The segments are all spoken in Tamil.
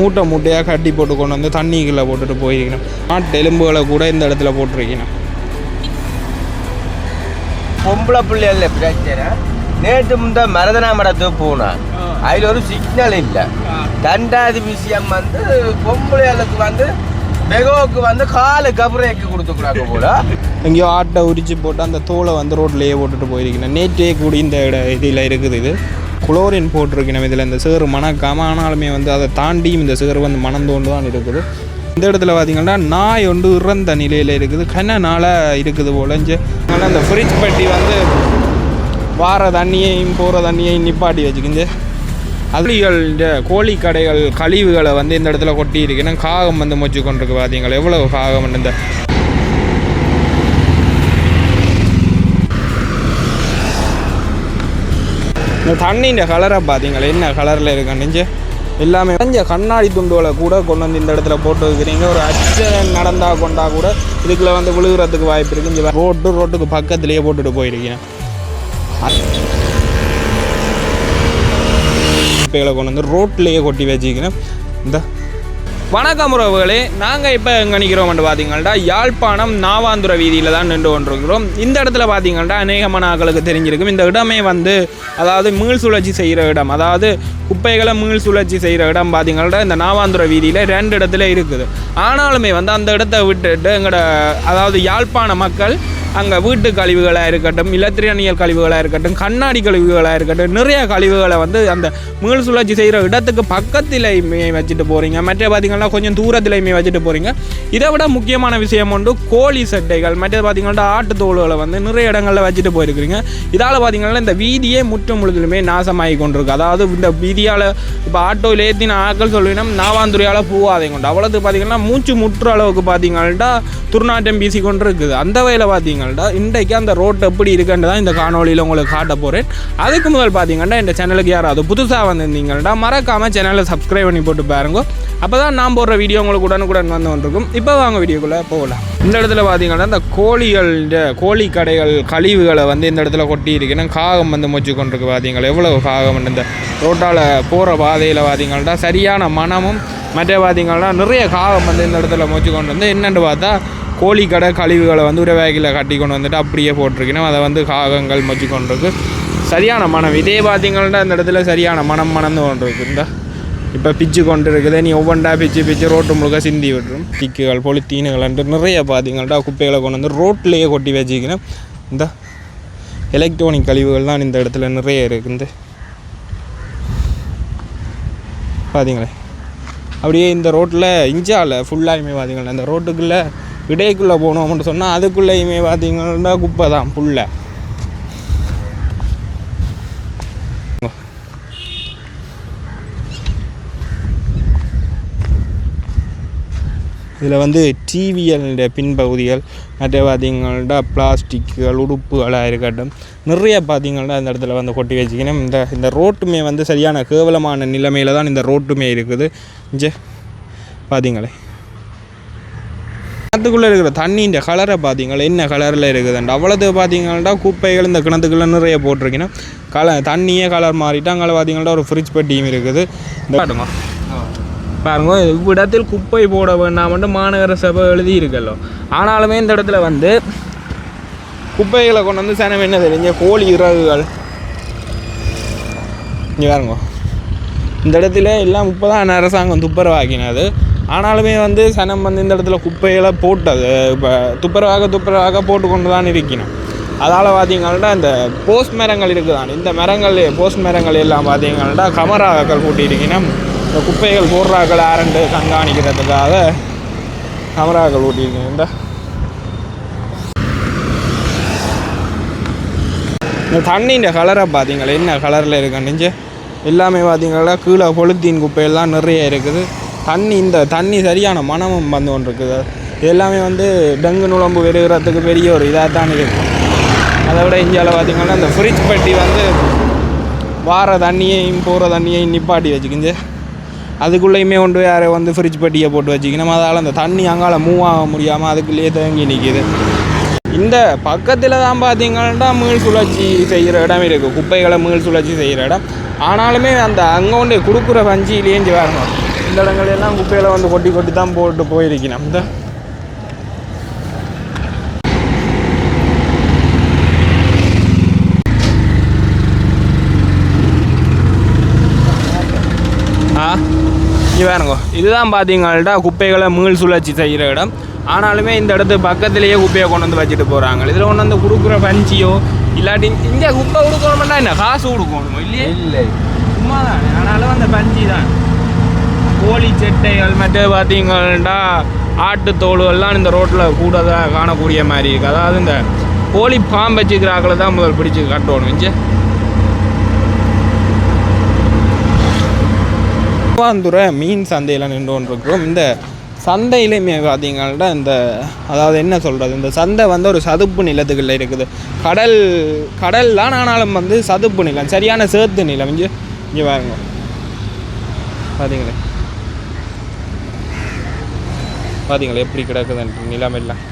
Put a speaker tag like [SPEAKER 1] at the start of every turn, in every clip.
[SPEAKER 1] மூட்டை மூட்டையாக கட்டி போட்டு கொண்டு வந்து தண்ணிக்குள்ளே போட்டுட்டு போயிருக்கணும். எலும்புகளை கூட இந்த இடத்துல போட்டிருக்கணும்.
[SPEAKER 2] பொம்பளை பிள்ளைகள பிரச்சனை நேற்று முந்த மரதனா மடத்துக்கு போனான் அதில் ஒரு சிக்னல் இல்லை. ரெண்டாவது விஷயம் வந்து பொம்பளைகளுக்கு வந்து மெகோவுக்கு வந்து காலுக்கு பிரேக்கு கொடுத்துக்கிறாங்க போல.
[SPEAKER 1] எங்கேயோ ஆட்டை உரிச்சு போட்டு அந்த தோலை வந்து ரோட்லேயே போட்டுட்டு போயிருக்கணும். நேற்றே கூடி இந்த இட இதில் இருக்குது இது. குளோரின் போட்டிருக்கணும் இதில் இந்த சேறு மணக்காம ஆனாலுமே வந்து அதை தாண்டியும் இந்த சேறு வந்து மணந்தோண்டு தான் இருக்குது. இந்த இடத்துல பார்த்தீங்கன்னா நாய் ஒன்று இறந்த நிலையில் இருக்குது. கன நாளாக இருக்குது போலஞ்சு அந்த ஃப்ரிட்ஜ் பெட்டி வந்து வார தண்ணியையும் போகிற தண்ணியையும் நிப்பாட்டி வச்சுக்கிஞ்சு. அதுகள் இந்த கோழி கடைகள் கழிவுகளை வந்து இந்த இடத்துல கொட்டி இருக்குன்னா காகம் வந்து மொச்சு கொண்டிருக்கு பார்த்தீங்களா? எவ்வளோ காகம் இந்த இந்த தண்ணியின் கலரை பார்த்தீங்களா என்ன கலரில் இருக்குன்னு எல்லாமே கொஞ்சம் கண்ணாடி துண்டுகளை கூட கொண்டு வந்து இந்த இடத்துல போட்டு வைக்கிறீங்க. ஒரு அச்சன் நடந்தால் கொண்டா கூட இதுக்குள்ள வந்து விழுகிறதுக்கு வாய்ப்பு இருக்கு. இந்த ரோட்டு ரோட்டுக்கு பக்கத்துலேயே போட்டுட்டு போயிருக்கீங்க. குப்பைகளை கொண்டு வந்து ரோட்லேயே கொட்டி வச்சுக்கிறேன் இந்த வணக்கம் உறவுகளே நாங்கள் இப்போ எங்கே நிற்கிறோம்னு பார்த்தீங்கன்னா யாழ்ப்பாணம் நாவாந்துர வீதியில் தான் நின்று கொண்டிருக்கிறோம். இந்த இடத்துல பார்த்தீங்கன்னா அநேகமான ஆக்களுக்கு தெரிஞ்சிருக்கும். இந்த இடமே வந்து அதாவது மீள் சுழற்சி செய்கிற இடம் அதாவது குப்பைகளை மீள் சுழற்சி செய்கிற இடம் பார்த்தீங்கன்னா இந்த நாவாந்துர வீதியில் ரெண்டு இடத்துல இருக்குது. ஆனாலுமே வந்து அந்த இடத்த விட்டுட்டு எங்களோட அதாவது யாழ்ப்பாண மக்கள் அங்கே வீட்டு கழிவுகளாக இருக்கட்டும் இலத்திரனியல் கழிவுகளாக இருக்கட்டும் கண்ணாடி கழிவுகளாக இருக்கட்டும் நிறைய கழிவுகளை வந்து அந்த மீள் சுழற்சி செய்கிற இடத்துக்கு பக்கத்திலையுமே வச்சுட்டு போகிறீங்க மற்ற பார்த்திங்கன்னா கொஞ்சம் தூரத்திலையுமே வச்சுட்டு போகிறீங்க இதை விட முக்கியமான விஷயம் உண்டு கோழி சட்டைகள். மற்ற பார்த்திங்கன்னா ஆட்டு தோல்களை வந்து நிறைய இடங்களில் வச்சுட்டு போயிருக்கிறீங்க. இதால் பார்த்தீங்கன்னா இந்த வீதியே முற்றும் முழுதிலுமே நாசமாகி கொண்டிருக்கு. அதாவது இந்த வீதியால் இப்போ ஆட்டோவில் ஏற்றின ஆட்கள் சொல்லினோம் நாவாந்துறையால் பூவாதை கொண்டு. அவ்வளோது பார்த்திங்கன்னா மூச்சு முற்ற அளவுக்கு பார்த்திங்கன்னா துர்நாற்றம் வீசி கொண்டு இருக்குது அந்த வகையில் பார்த்தீங்கன்னா இன்றைக்கு அந்த ரோட் எப்படி இருக்குன்னு தான் இந்த காணொலியில் உங்களுக்கு காட்ட போகிறேன் அதுக்கு முதல் பார்த்தீங்கன்னா இந்த சேனலுக்கு யாராவது புதுசாக வந்திருந்தீங்கன்னா மறக்காமல் சேனலை சப்ஸ்கிரைப் பண்ணி போட்டு பாருங்க. அப்போ தான் நான் போடுற வீடியோ உங்களுக்கு உடனுக்குடன் வந்து கொண்டிருக்கும் இப்போ வாங்க வீடியோக்குள்ளே போகலாம். இந்த இடத்துல பார்த்தீங்கன்னா இந்த கோழிகள் இந்த கோழி கடைகள் கழிவுகளை வந்து இந்த இடத்துல கொட்டி இருக்குன்னா காகம் வந்து மொச்சு கொண்டிருக்கு பார்த்தீங்களா எவ்வளோ காகம் இந்த ரோட்டால் போகிற பாதையில் பார்த்தீங்கன்னா சரியான மனமும் மற்ற பார்த்தீங்கன்னா நிறைய காகம் வந்து இந்த இடத்துல மொச்சு கொண்டு வந்து என்னென்னு பார்த்தா கோழி கடை கழிவுகளை வந்து ஒரு கட்டி கொண்டு வந்துட்டு அப்படியே போட்டிருக்கணும். அதை வந்து காகங்கள் மொச்சு கொண்டிருக்கு சரியான மனம் இதே பார்த்தீங்கன்னா அந்த இடத்துல சரியான மனம் மணந்து கொண்டு இருக்குது இந்த இப்போ பிச்சு கொண்டு இருக்குது நீ ஒவ்வொன்றா பிச்சு பிச்சு ரோட்டு முழுக்க சிந்தி விட்டுரும். திக்குகள் பொலித்தீனுகள் நிறைய பார்த்தீங்கள்டா குப்பைகளை கொண்டு வந்து ரோட்லேயே கொட்டி வச்சுக்கணும் இந்த எலக்ட்ரானிக் கழிவுகள் தான் இந்த இடத்துல நிறைய இருக்குது. இந்த பார்த்தீங்களே அப்படியே இந்த ரோட்டில் இஞ்சாவில் ஃபுல்லாயுமே பார்த்தீங்களா இந்த ரோட்டுக்குள்ளே இடைக்குள்ளே அப்படின்னு சொன்னால் அதுக்குள்ளேயுமே பார்த்தீங்கன்னா குப்பை தான் புள்ள இதில் வந்து டிவிஎல்ட பின்பகுதிகள் மற்ற பார்த்தீங்கன்னா பிளாஸ்டிக்குகள் உடுப்புகளாக இருக்கட்டும் நிறைய பார்த்தீங்கன்னா இந்த இடத்துல வந்து கொட்டி வச்சுக்கணும். இந்த இந்த ரோட்டுமே வந்து சரியான கேவலமான நிலைமையில் தான் இந்த ரோட்டுமே இருக்குது. இங்கே பார்த்தீங்களே கிணத்துக்குள்ளே இருக்கிற தண்ணின்ற கலரை பார்த்தீங்களா என்ன கலரில் இருக்குதுண்டு அவ்வளோது பார்த்தீங்கன்னா குப்பைகள் இந்த கிணத்துக்குள்ளே நிறைய போட்டிருக்கணும் கல தண்ணியே கலர் மாறிட்டு அங்கே பார்த்தீங்கன்னா ஒரு ஃப்ரிட்ஜ் பெட்டியும் இருக்குது. இந்த பாருங்க. பாருங்க இவ்விடத்தில் குப்பை போட வேண்டாம் மாநகர சபை எழுதி இருக்கല്ലോ ஆனாலுமே இந்த இடத்துல வந்து குப்பைகளை கொண்டு வந்து சனம் என்ன தெரிஞ்ச கோழி இறகுகள். இங்கே பாருங்க. இந்த இடத்துல எல்லாம் முப்பதாம் அரசாங்கம் துப்புரவாக்கினது. ஆனாலுமே வந்து சனம் வந்து இந்த இடத்துல குப்பைகளை போட்டது இப்போ துப்புரவாக துப்புரவாக போட்டு கொண்டு தான் இருக்கணும் அதால் பார்த்தீங்கன்னா இந்த போஸ்ட் மரங்கள் இருக்குதான் இந்த மரங்கள் போஸ்ட் மரங்கள் எல்லாம் பார்த்தீங்கன்னா கமராக்கள் கூட்டியிருக்கணும் இந்த குப்பைகள் போடுறாக்கள் ஆரண்டு கண்காணிக்கிறதுக்காக கமராக்கள் ஊட்டியிருக்கேன் இந்த இந்த தண்ணியின் கலரை பார்த்தீங்களா என்ன கலரில் இருக்குன்னு எல்லாமே பார்த்தீங்கன்னா கீழே பொலித்தீன் குப்பையெல்லாம் நிறைய இருக்குது. தண்ணி இந்த தண்ணி சரியான மனமும் வந்து கொண்டு இருக்குது எல்லாமே வந்து டெங்கு நுழம்பு பெருகிறதுக்கு பெரிய ஒரு இதாக தான் இருக்கும் அதை விட இந்தியாவில் பார்த்திங்கன்னா அந்த ஃப்ரிட்ஜ் பெட்டி வந்து வார தண்ணியையும் போகிற தண்ணியையும் நிப்பாட்டி வச்சுக்கிஞ்சு அதுக்குள்ளேயுமே கொண்டு போய் யாரை வந்து ஃப்ரிட்ஜ் பெட்டியை போட்டு வச்சுக்கணும். அதால் அந்த தண்ணி அங்கால மூவ் ஆக முடியாமல் அதுக்குள்ளேயே தேங்கி நிற்கிது இந்த பக்கத்தில் தான் பார்த்தீங்கன்னா மீள் சுழற்சி செய்கிற இடம் இருக்குது குப்பைகளை மீள் சுழற்சி செய்கிற இடம். ஆனாலுமே அந்த அங்கே கொண்டு கொடுக்குற வஞ்சியிலேருந்து வரணும். இந்த இடங்கள் எல்லாம் குப்பையில் வந்து கொட்டி கொட்டி தான் போட்டு போயிருக்கணும். இந்த இங்கே வேணுங்க இதுதான் பார்த்தீங்கள்டா குப்பைகளை மீள் சுழற்சி செய்கிற இடம். ஆனாலுமே இந்த இடத்து பக்கத்துலேயே குப்பையை கொண்டு வந்து வச்சுட்டு போகிறாங்க இதில் கொண்டு வந்து கொடுக்குற பஞ்சியோ இல்லாட்டி இங்கே குப்பை கொடுக்கணும்னா என்ன? காசு கொடுக்கணும் இல்லையே?
[SPEAKER 2] இல்லை.
[SPEAKER 1] சும்மா தான் ஆனாலும் அந்த பஞ்சி தான். கோழி செட்டைகள் ஹெல்மெட்டு பார்த்தீங்கன்னா ஆட்டு தோலுகள்லாம் இந்த ரோட்டில் கூட தான் காணக்கூடிய மாதிரி இருக்குது அதாவது இந்த கோழி பாம்பு வச்சுக்கிறாக்களை தான் முதல் பிடிச்சி கட்டணும் இங்கே திருவாந்துரை மீன் சந்தையில் நின்று கொண்டிருக்கிறோம் இந்த சந்தையிலையுமே பார்த்தீங்கன்னா இந்த அதாவது என்ன சொல்கிறது இந்த சந்தை வந்து ஒரு சதுப்பு நிலத்துக்குள்ளே இருக்குது. கடல் கடல் தான் ஆனாலும் வந்து சதுப்பு நிலம் சரியான சேத்து நிலம் இங்கே இங்கே பாருங்க. பார்த்தீங்களே பார்த்தீங்களா எப்படி கிடக்குதுன்ட்டு நிலைமையெல்லாம்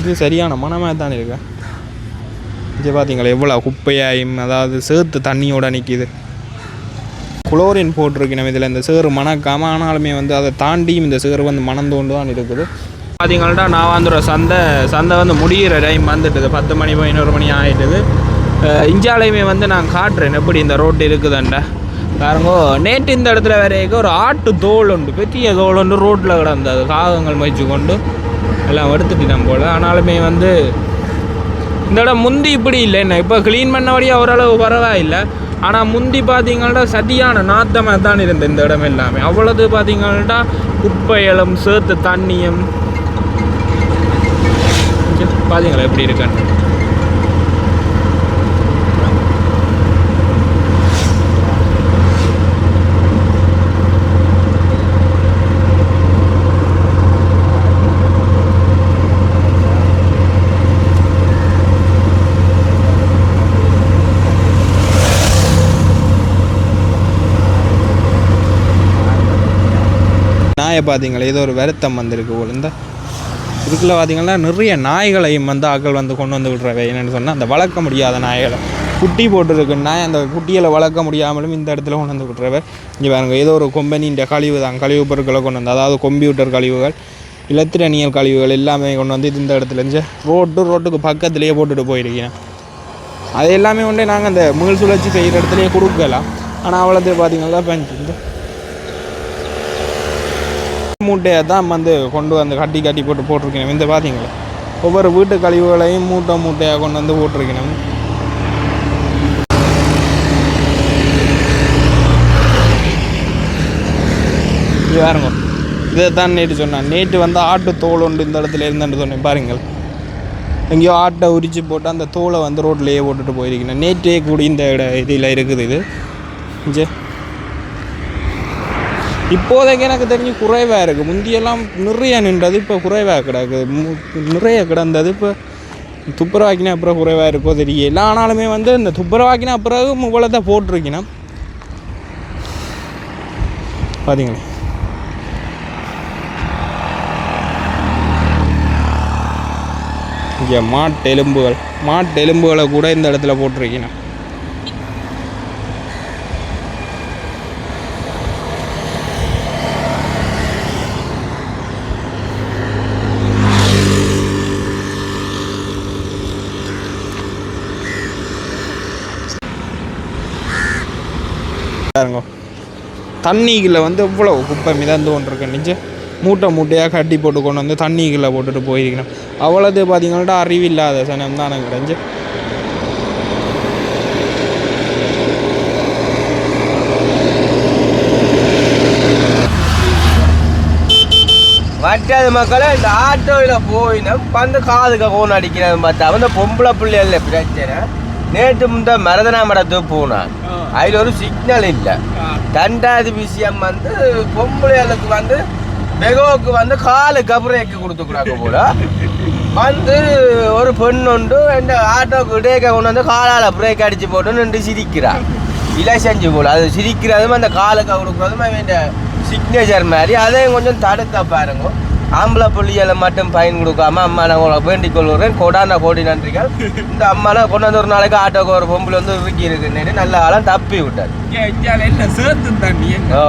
[SPEAKER 1] இது சரியான மனமாக தான் இருக்கு. இது பார்த்தீங்களா எவ்வளோ குப்பையாயும் அதாவது சேர்த்து தண்ணியோட நிற்கிது குளோரின் போட்டிருக்கணும் இதில். இந்த சேறு மணக்காமல் ஆனாலுமே வந்து அதை தாண்டியும் இந்த சேறு வந்து மணந்தோண்டு தான் இருக்குது. பாதிங்கள்டா நான் வந்துடுற சந்தை சந்தை வந்து முடிகிற டைம் வந்துட்டுது. பத்து மணி பதினோரு மணி ஆகிட்டுது இஞ்சாலையுமே வந்து நான் காட்டுறேன். எப்படி இந்த ரோட்டு இருக்குதுண்டா பாருங்கோ நேற்று இந்த இடத்துல வரைக்கும் ஒரு ஆட்டு தோல் உண்டு பெரிய தோல் உண்டு ரோட்டில் கிடந்தது காகங்கள் மயிச்சு கொண்டு எல்லாம் எடுத்துட்டு போல். ஆனாலுமே வந்து இந்த இடம் முந்தி இப்படி இல்லை. என்ன இப்போ க்ளீன் பண்ணபடியே ஓரளவு பரவாயில்லை ஆனால் முந்தி பார்த்தீங்கன்னா சரியான நாத்தமாக தான் இருந்தது இந்த இடம் எல்லாமே. அவ்வளோது பார்த்தீங்கன்னா குப்பைகளும் சேர்த்து தண்ணியும். பார்த்தீங்களா எப்படி இருக்கான்னு? நாயை பார்த்தீங்களா ஏதோ ஒரு வருத்தம் வந்திருக்கு போல இந்த இதுக்குள்ள பார்த்தீங்கன்னா நிறைய நாய்களையும் வந்து ஆக்கள் வந்து கொண்டு வந்து விட்றவை என்னென்னு சொன்னால் அந்த வளர்க்க முடியாத நாய்களை. குட்டி போட்டிருக்கு. நாய் அந்த குட்டிகளை வளர்க்க முடியாமலும் இந்த இடத்துல கொண்டு வந்து விட்டுறவை இங்கே பாருங்கள் ஏதோ ஒரு கொம்பனின்ற கழிவு தான். கழிவு பொருட்களை கொண்டு வந்து அதாவது கம்ப்யூட்டர் கழிவுகள் இலத்திரனியல் கழிவுகள் எல்லாமே கொண்டு வந்து இந்த இடத்துல இருந்து ரோட்டு ரோட்டுக்கு பக்கத்துலேயே போட்டுட்டு போயிருக்கேன் அது எல்லாமே வந்து நாங்கள் அந்த மீள் சுழற்சி செய்கிற இடத்துலையே கொடுக்கலாம். ஆனால் அவ்வளோது பார்த்தீங்கன்னா பண்ணிட்டு மூட்டையை தான் வந்து கொண்டு வந்து கட்டி கட்டி போட்டு போட்டிருக்கணும். இந்த பார்த்தீங்களா ஒவ்வொரு வீட்டு கழிவுகளையும் மூட்டை மூட்டையாக கொண்டு வந்து போட்டிருக்கணும். பாருங்க. இதை தான் நேற்று சொன்னேன். நேற்று வந்து ஆட்டு தோல் உண்டு இந்த இடத்துல இருந்தேன்னு சொன்னேன். பாருங்கள். எங்கேயோ ஆட்டை உரிச்சு போட்டு அந்த தோலை வந்து ரோட்லேயே போட்டுட்டு போயிருக்கேன் நேற்றே கூடி இந்த இட இதில் இருக்குது இது. ஜே இப்போதைக்கு எனக்கு தெரிஞ்சு குறைவாக இருக்குது முந்தியெல்லாம் நிறைய நின்றது இப்போ குறைவாக கிடக்குது நிறைய கிடந்தது இப்போ துப்புரவாக்கினா அப்புறம் குறைவாக இருக்கோ தெரியல. ஆனாலுமே வந்து இந்த துப்புரவாக்கினா பிறகு இவ்வளோத்தை போட்டிருக்கணும். பார்த்தீங்களே இங்கே மாட்டெலும்புகள் மாட்டெலும்புகளை கூட இந்த இடத்துல போட்டிருக்கணும். பாருங்க. தண்ணிக்குள்ள வந்து இவ்வளோ குப்பை மிதந்து கொண்டிருக்கு நிஜ மூட்டை மூட்டையாக கட்டி போட்டு கொண்டு வந்து தண்ணிக்குள்ளே போட்டுட்டு போயிருக்கணும். அவ்வளோது பார்த்தீங்கன்னா அறிவில்லாத சனம் தான் எனக்கு கிடைஞ்சு
[SPEAKER 2] மற்றது இந்த ஆட்டோவில் போயினா வந்து காதுக்கு ஃபோன் அடிக்கிறது பார்த்தா. வந்து பொம்பளை பிள்ளைகள பிரச்சனை. நேற்று முந்த மரதனா மடத்துக்கு போனான். அதில் ஒரு சிக்னல் இல்லை ரெண்டாவது விஷயம் வந்து பொம்பளைகளுக்கு வந்து பெகோவுக்கு வந்து காலுக்கு பிரேக்கு கொடுத்துக்கிறாங்க போல வந்து ஒரு பெண் உண்டு இந்த ஆட்டோக்கு இடையே கொண்டு வந்து காலால் பிரேக் அடிச்சு போட்டு நின்று சிரிக்கிறா இலை செஞ்சு போல அது சிரிக்கிறதும் அந்த காலுக்கு கொடுக்குறதும் அவன் சிக்னேச்சர் மாதிரி அதையும் கொஞ்சம் தடுக்க பாருங்க ஆம்பளை புள்ளிகளை மட்டும் பயன் கொடுக்காம அம்மா நான் உங்களை வேண்டிக் கொள்கிறேன். கொடான கோடி நன்றிகள். இந்த அம்மாலாம் கொண்டு வந்து ஒரு நாளைக்கு ஆட்டோக்கு ஒரு பொம்பளை வந்து இறுக்கி இருக்குன்னு நல்ல ஆளாம் தப்பி விட்டார். ஓ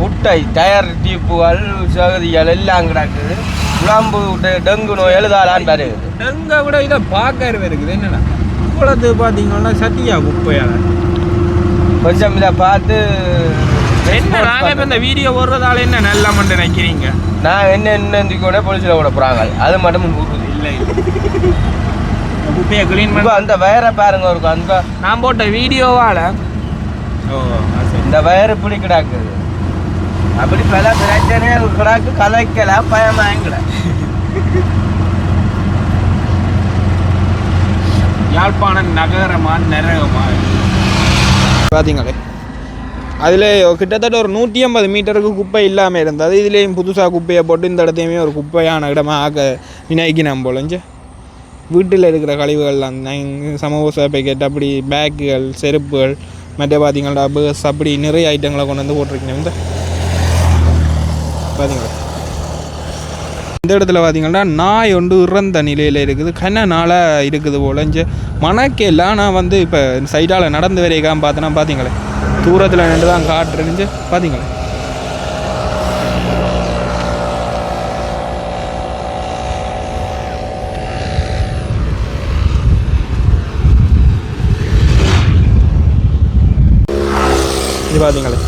[SPEAKER 2] குட்டை டயர் டியூப்புகள் சகதிகள் எல்லாம் கிடக்குது குழம்பு டெங்கு நோய் எழுதாலான்னு வருது
[SPEAKER 1] எங்க விட இதை பார்க்க இருக்குது. என்னடா? இவ்வளவு பார்த்தீங்கன்னா சத்தியா குப்பையால
[SPEAKER 2] கொஞ்சம் இதை பார்த்து
[SPEAKER 1] என்ன நாங்க இப்ப இந்த வீடியோ ஓடுறதால என்ன நல்ல மண்டு நினைக்கிறீங்க?
[SPEAKER 2] நான் என்ன என்ன கூட போலீஸில் விட போகிறாங்க அது மட்டும் உறுதி
[SPEAKER 1] இல்லை குப்பையை கிளீன்
[SPEAKER 2] இப்போ
[SPEAKER 1] பண்ண
[SPEAKER 2] அந்த வயரை பாருங்க ஒரு அந்த
[SPEAKER 1] நான் போட்ட வீடியோவால ஓ.
[SPEAKER 2] இந்த வயர் இப்படி கிடக்குது அப்படி பல பிரச்சனைகள் கிடக்கு. கலைக்கலாம் பயமாங்கல
[SPEAKER 1] யாழ்ப்பாணம் நகரமா நரகமா? பார்த்தீங்களே அதில் கிட்டத்தட்ட ஒரு நூற்றி ஐம்பது மீட்டருக்கு குப்பை இல்லாமல் இருந்தது. இதுலேயும் புதுசாக குப்பையை போட்டு இந்த இடத்தையுமே ஒரு குப்பையான இடமா ஆக்க நினைக்கினோம் போலஞ்சு வீட்டில் இருக்கிற கழிவுகள்லாம் சமோசா பேக்கெட் அப்படி பேக்குகள் செருப்புகள் மற்ற பார்த்தீங்களா பஸ் அப்படி நிறைய ஐட்டங்களை கொண்டு வந்து போட்டிருக்கீங்க இந்த. பார்த்தீங்களா இந்த இடத்துல பார்த்தீங்கன்னா நாய் ஒன்று இறந்த நிலையில் இருக்குது. கண்ண நாளாக இருக்குது போலஞ்சு மணக்கெல்லாம் நான் வந்து இப்போ சைடால் நடந்து வரைக்காம பார்த்தேன்னா பார்த்தீங்களே தூரத்தில் நின்று தான் காட்டுறேன்னு பார்த்தீங்களே இது பார்த்தீங்களே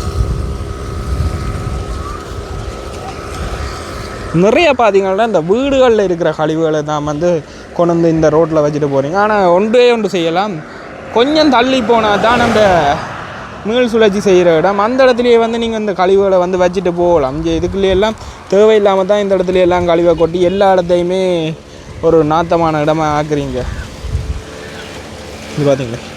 [SPEAKER 1] நிறைய பார்த்தீங்கன்னா இந்த வீடுகளில் இருக்கிற கழிவுகளை தான் வந்து கொண்டு வந்து இந்த ரோட்டில் வச்சுட்டு போகிறீங்க ஆனால் ஒன்றே ஒன்று செய்யலாம். கொஞ்சம் தள்ளி போனால் தான் நம்ம மீள் சுழற்சி செய்கிற இடம். அந்த இடத்துலையே வந்து நீங்கள் இந்த கழிவுகளை வந்து வச்சுட்டு போகலாம். இங்கே இதுக்குள்ளே எல்லாம் தேவையில்லாமல் தான் இந்த இடத்துல எல்லாம் கழிவை கொட்டி எல்லா இடத்தையுமே ஒரு நாத்தமான இடமா ஆக்குறீங்க. இது பார்த்தீங்களா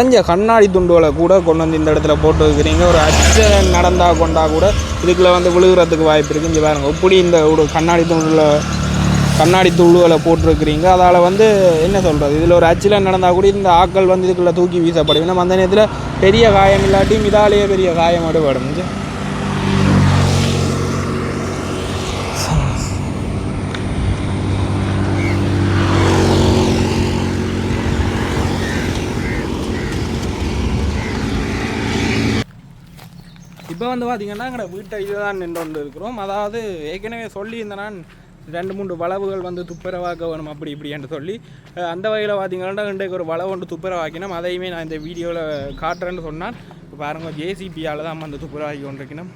[SPEAKER 1] கஞ்ச கண்ணாடி துண்டுகளை கூட கொண்டு வந்து இந்த இடத்துல போட்டு வைக்கிறீங்க. ஒரு அச்சம் நடந்தால் கொண்டா கூட இதுக்குள்ளே வந்து விழுகிறதுக்கு வாய்ப்பு இருக்குது இங்கே பாருங்கள் இப்படி இந்த ஒரு கண்ணாடி துண்டில் கண்ணாடி துழுவலை போட்டிருக்கிறீங்க. அதால் வந்து என்ன சொல்கிறது இதில் ஒரு அச்சில் நடந்தால் கூட இந்த ஆக்கள் வந்து இதுக்குள்ளே தூக்கி வீசப்படும். ஏன்னா அந்த நேரத்தில் பெரிய காயம் இல்லாட்டியும் இதாலேயே பெரிய காயம் அடுபடும். இப்போ வந்து பார்த்தீங்கன்னா எங்களோட வீட்டை இதுதான் நின்று கொண்டு இருக்கிறோம் அதாவது ஏற்கனவே சொல்லியிருந்தேன் நான் ரெண்டு மூன்று வளவுகள் வந்து துப்புரவாக்க வேணும் அப்படி இப்படி என்று சொல்லி அந்த வகையில் பார்த்தீங்கன்னா இன்றைக்கு ஒரு வளவு ஒன்று துப்புரவாக்கினோம். அதையுமே நான் இந்த வீடியோவில் காட்டுறேன்னு சொன்னான் இப்போ பாருங்கள் ஜேசிபியால் தான் அந்த துப்புரவாக்கி கொண்டிருக்கணும்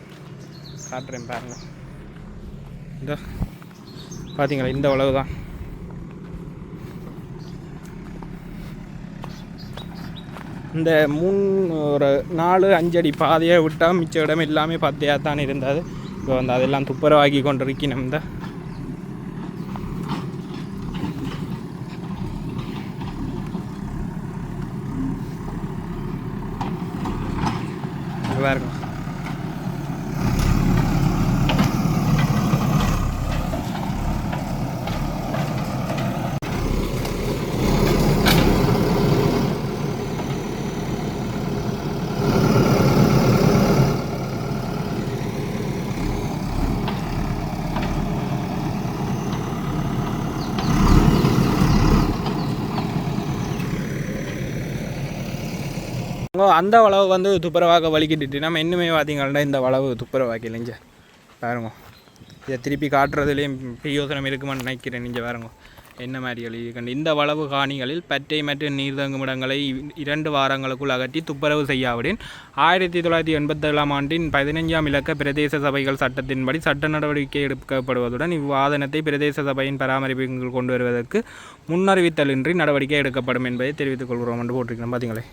[SPEAKER 1] காட்டுறேன் பாருங்கள் இந்த பார்த்தீங்களா இந்த வளவு தான். இந்த மூணு ஒரு நாலு அஞ்சடி பாதையை விட்டால் மிச்ச இடம் எல்லாமே பத்தையாக தான் இருந்தது. இப்போ வந்து அதெல்லாம் துப்புரவாக்கி கொண்டிருக்கணும் இந்த. இங்க பாருங்க. நம்ம அந்த வளவு வந்து துப்புரவாக வலிக்கிட்டு நம்ம இன்னுமே பார்த்தீங்கன்னா இந்த வளவு துப்புரவாக்கி நெஞ்ச பாருங்க. இதை திருப்பி காட்டுறதுலேயும் பிரயோசனம் இருக்குமான்னு நினைக்கிறேன் நீங்கள் பாருங்க. என்ன மாதிரி எழுதி கண்டு இந்த வளவு காணிகளில் பற்றை மற்றும் நீர்தங்குமிடங்களை இரண்டு வாரங்களுக்குள் அகற்றி துப்புரவு செய்யாவிடன். ஆயிரத்தி தொள்ளாயிரத்தி எண்பத்தேழாம் ஆண்டின் பதினைஞ்சாம் இலக்க பிரதேச சபைகள் சட்டத்தின்படி சட்ட நடவடிக்கை எடுக்கப்படுவதுடன் இவ்வாதனத்தை பிரதேச சபையின் பராமரிப்புகள் கொண்டு வருவதற்கு முன்னறிவித்தலின்றி நடவடிக்கை எடுக்கப்படும் என்பதை தெரிவித்துக் கொள்கிறோம் என்று போட்டிருக்கிறோம். பார்த்தீங்களே